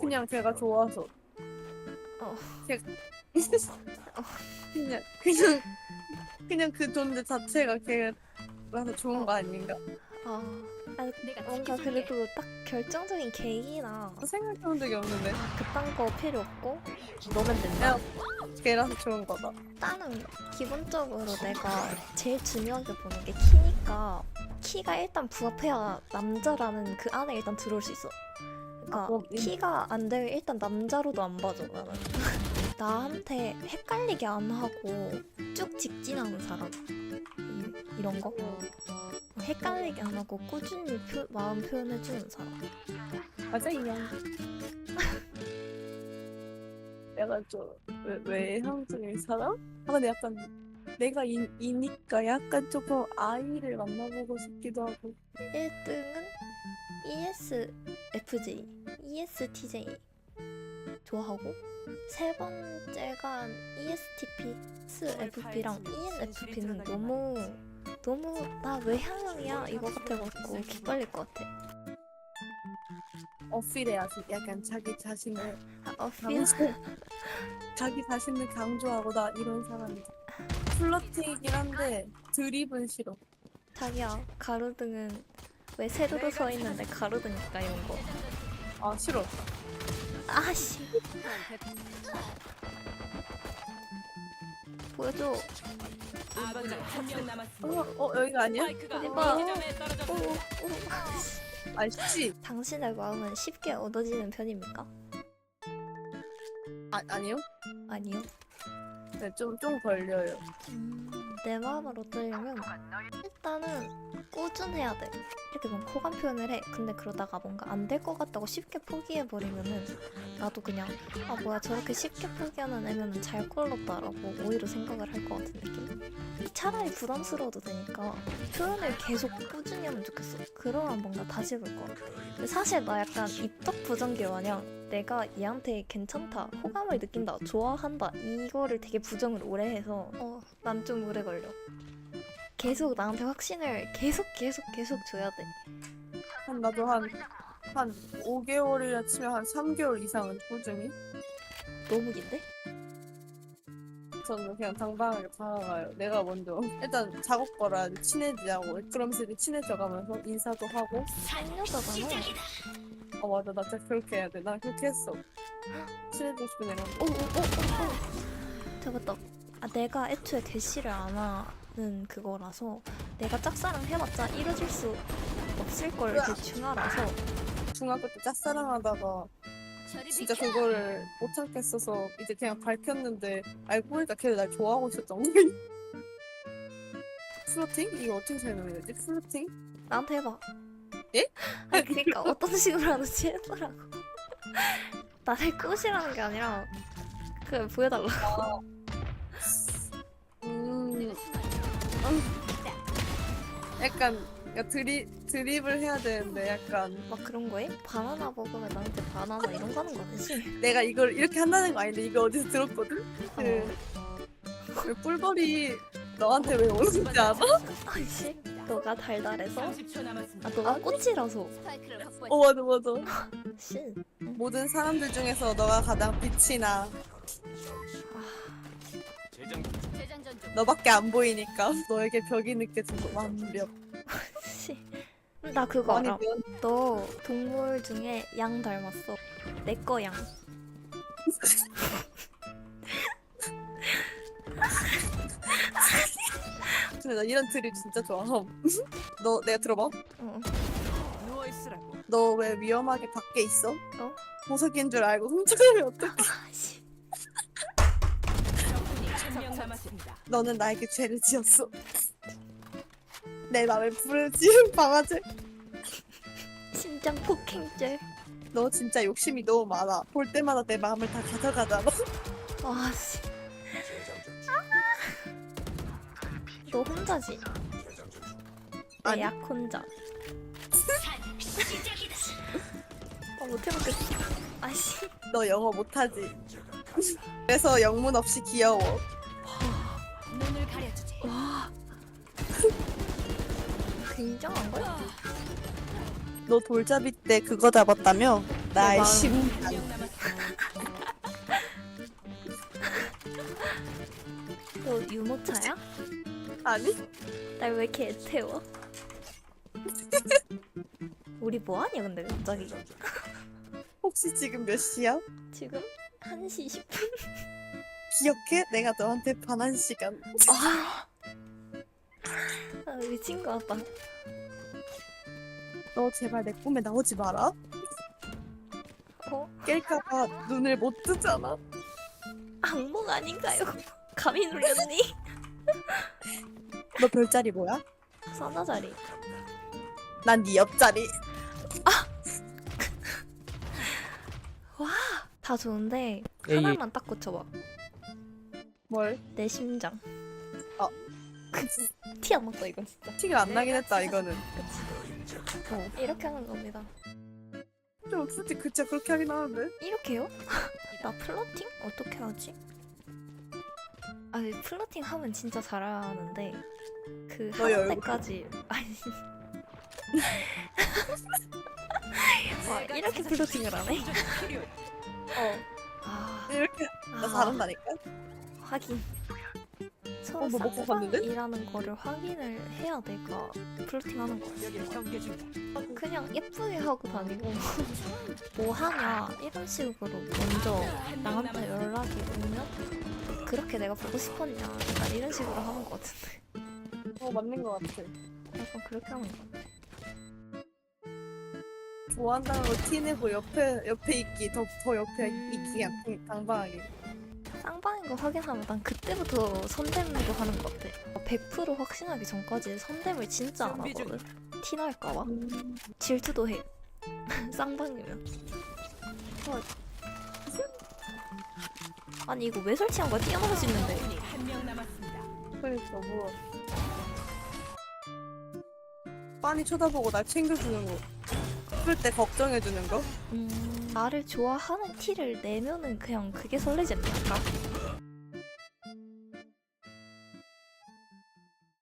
그냥 걔가 좋아서. 어. 걔 그냥 그냥 그냥 그 존재 자체가 걔라서 좋은 거 아닌가? 아, 아 뭔가 그래도 딱 결정적인 계기나 생각해본 적이 없는데 그딴 거 필요 없고 너면 된다. 걔라서 좋은 거다. 일단은 기본적으로 내가 제일 중요하게 보는 게 키니까 키가 일단 부합해야 남자라는 그 안에 일단 들어올 수 있어. 그러니까 어, 음. 키가 안 되면 일단 남자로도 안 봐줘 나는. 나한테 헷갈리게 안 하고 쭉 직진하는 사람 이, 이런 거 헷갈리게 안 하고 꾸준히 표- 마음 표현해주는 사람. 맞아 이형. 약간 좀 외- 외향적인 사람? 아 근데 약간 내가 이, 이니까 약간 조금 아이를 만나보고 싶기도 하고 1등은 E ESFJ, ESTJ 좋아하고 세 번째가 ESTP, SFP랑 ENFP는 너무 너무 나 외향형이야. 이거 같아갖고 기빨릴 것 같아. 어필해야지 약간 자기 자신을 아, 어필. 자기 자신을 강조하고 나 이런 사람이다 플러팅이긴 한데 드립은 싫어. 자기야 가로등은 왜 세로로 서 있는데 가로등일까 이런 거. 아 싫어 아씨 보여줘. 어, 어 여기가 아니야? B 지점에 떨어졌습니다. 오, 오. 아씨 당신의 마음은 쉽게 얻어지는 편입니까? 아, 아니요? 아니요. 네, 좀, 좀 걸려요 음, 내 마음을 얻으려면 일단은 꾸준해야 돼. 이렇게 뭔 호감 표현을 해. 근데 그러다가 뭔가 안 될 것 같다고 쉽게 포기해버리면은 나도 그냥 아 뭐야 저렇게 쉽게 포기하는 애면은 잘 꼴렀다라고 오히려 생각을 할 것 같은 느낌? 차라리 부담스러워도 되니까 표현을 계속 꾸준히 하면 좋겠어. 그러면 뭔가 다시 볼 것 같아. 근데 사실 나 약간 입덕 부정기 마냥 내가 얘한테 괜찮다, 호감을 느낀다, 좋아한다 이거를 되게 부정을 오래 해서 어, 난 좀 오래 걸려. 계속 나한테 확신을 계속 계속 계속 줘야 돼. 한 나도 한, 한 5개월이라 치면 한 3개월 이상은 꾸준히 너무 긴데? 저는 그냥 당당하게 다가가요 내가 먼저 일단 작업 거라 친해지자고 그러면서 이제 친해져가면서 인사도 하고 상여자잖아. 어 맞아 나 진짜 그렇게 해야 돼난 그렇게 했어 친해지고 싶은 애랑 오, 오, 오, 오, 오. 잡았다. 아, 내가 애초에 대시를 안 하는 그거라서 내가 짝사랑 해봤자 이뤄질 수 없을 걸 대충 알아서 중학교 때 짝사랑하다가 진짜 그거를 못 참겠어서 이제 그냥 밝혔는데 알고 보니까 걔를 날 좋아하고 있었던 거야 플러팅? 이거 어떻게 설명해야 되지? 플러팅? 나한테 해봐. 예? 아니, 그러니까 어떤 식으로 하는지 해보라고. 나를 꼬시라는 게 아니라 그 보여달라. 음, 약간 약간 드립 드립을 해야 되는데 약간 막 그런 거에 바나나 먹으면 나한테 바나나 이런 거 하는 거 아니지? 내가 이걸 이렇게 한다는 거 아닌데 이거 어디서 들었거든? 그, 그 뿔벌이 너한테 왜 오는지 알아? 아이씨, 너가 달달해서? 30초 남았습니다. 아, 너가 꽃이라서. 어 맞아 맞아 씨. 모든 사람들 중에서 너가 가장 빛이 나 너밖에 안 보이니까 너에게 벽이 느껴지고 완벽 씨. 나 그거 알아. 아니면 너 동물 중에 양 닮았어. 내 거 양. 근데 나 이런 드립 진짜 좋아 너 내가 들어봐 어. 누워 있으라고. 너 왜 위험하게 밖에 있어? 어? 보석인 줄 알고 훔쳐가면 어떡해 아씨. 적군이 한명 남았습니다. 너는 나에게 죄를 지었어 내 맘에 불을 지은 방아쇠 심장 폭행죄. 너 진짜 욕심이 너무 많아 볼 때마다 내 마음을 다 가져가잖아 와 씨. 너 혼자지? 내 아니. 약 혼자. 아 못해먹겠어. 아씨. 너 영어 못하지 그래서 영문 없이 귀여워 눈을 가려주지. 굉장한 거야. 너 돌잡이 때 그거 잡았다며? 나의 마음. 심장. 너 유모차야? 아니? 날 왜 이렇게 애태워? 우리 뭐하냐 근데 갑자기 혹시 지금 몇 시야? 지금 1시 10분? 기억해? 내가 너한테 반한 시간. 아, 아 미친 거 같다 너 제발 내 꿈에 나오지 마라. 어? 깰까봐 눈을 못 뜨잖아. 악몽 아닌가요? 감이 눌렸니? 너 별자리 뭐야? 사자자리 난 네 옆자리. 다 좋은데 에이, 하나만 딱 꽂혀봐 뭘? 내 심장 어. 티 안 났다 이건 진짜 티가 안 나긴 했다 이거는. 그치 어. 이렇게 하는 겁니다 좀 솔직히 그치 그렇게 하긴 하는데. 이렇게요? 나 플러팅? 어떻게 하지? 아니 플러팅 하면 진짜 잘하는데 그 너의 하는 얼굴. 때까지 아니 와 이렇게 해? 필요해. 어. 아, 이렇게 나 아, 잘한다니까. 확인 서로 어, 뭐 먹고 갔는데? 쌍방이라는 거를 확인을 해야 내가 플러팅하는 거야. 그냥 예쁘게 하고 다니고 뭐 하냐 이런 식으로 먼저 나한테 연락이 오면 그렇게 내가 보고 싶었냐 약간 이런 식으로 하는 것 같은데 어 맞는 것 같아. 약간 그렇게 것 같아 좋아한다는 거 티내고 옆에 옆에 있기 더 더 옆에 음. 있기 당- 당당하게. 쌍방인 거 확인하면 난 그때부터 선댐으로 하는 것 같아 100% 확신하기 전까지 선댐을 진짜 안 하거든 티 날까봐 음. 질투도 해 쌍방이면 헐. 아니 이거 왜 설치한 거야 뛰어넘을 수 있는데. 그러니까 뭐. 빤히 쳐다보고 날 챙겨주는 거. 그럴 때 걱정해주는 거. 음, 나를 좋아하는 티를 내면은 그냥 그게 설레지 않을까?